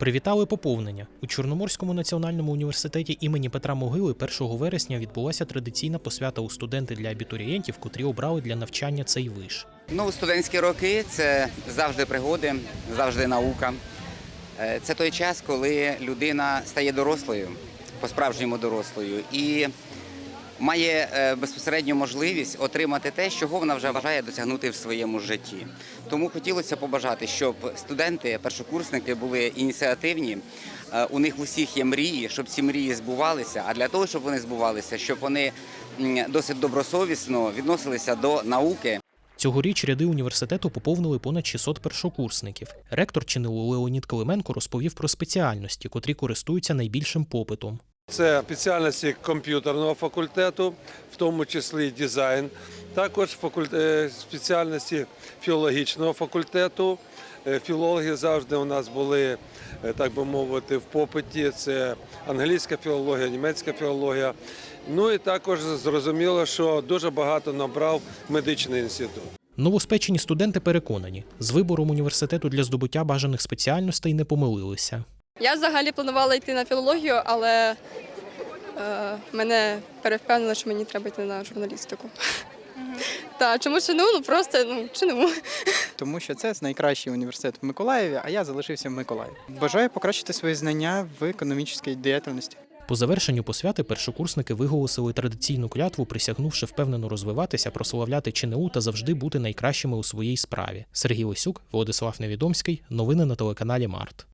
Привітали поповнення у Чорноморському національному університеті імені Петра Могили 1 вересня відбулася традиційна посвята у студенти для абітурієнтів, котрі обрали для навчання цей виш. Ну, студентські роки це завжди пригоди, завжди наука. Е, Це той час, коли людина стає дорослою, по-справжньому дорослою, і має е, безпосередню можливість отримати те, чого вона вже бажає досягнути в своєму житті. Тому хотілося побажати, щоб студенти, першокурсники були ініціативні. е, У них усіх є мрії, щоб ці мрії збувалися. А для того, щоб вони збувалися, щоб вони досить добросовісно відносилися до науки, Цьогоріч ряди університету поповнили понад 600 першокурсників. Ректор ЧНУ Леонід Клименко розповів про спеціальності, котрі користуються найбільшим попитом. Це спеціальності комп'ютерного факультету, в тому числі дизайн, також е, спеціальності філологічного факультету. Е, Філологи завжди у нас були, е, так би мовити, в попиті. Це англійська філологія, німецька філологія. Ну і також зрозуміло, що дуже багато набрав медичний інститут. Новоспечені студенти переконані, з вибором університету для здобуття бажаних спеціальностей не помилилися. Я взагалі планувала йти на філологію, але е, мене перевпевнили, що мені треба йти на журналістику. Так, чому ЧНУ? Ну просто ну ЧНУ. тому що це найкращий університет в Миколаєві, а я залишився в Миколаєві. Бажаю покращити свої знання в економічній діяльності. По завершенню посвяти першокурсники виголосили традиційну клятву, присягнувши впевнено розвиватися, прославляти ЧНУ та завжди бути найкращими у своїй справі. Сергій Лисюк, Владислав Невідомський. Новини на телеканалі Март.